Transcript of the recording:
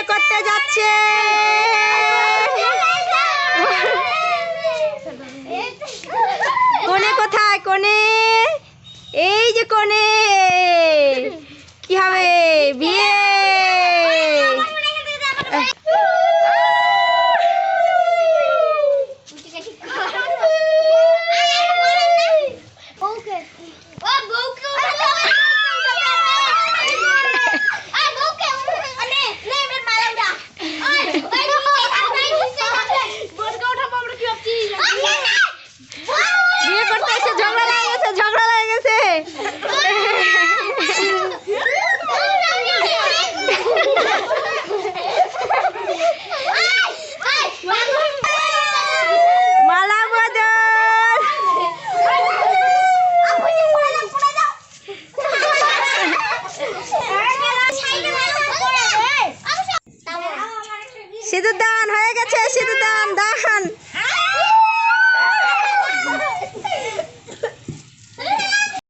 বিয়ে করতে যাচ্ছে। কোনে কোথায় কোনে? এই যে কোনে। কি হবে? বিয়ে সিঁদুর দান হয়ে গেছে সিঁদুর দান দান।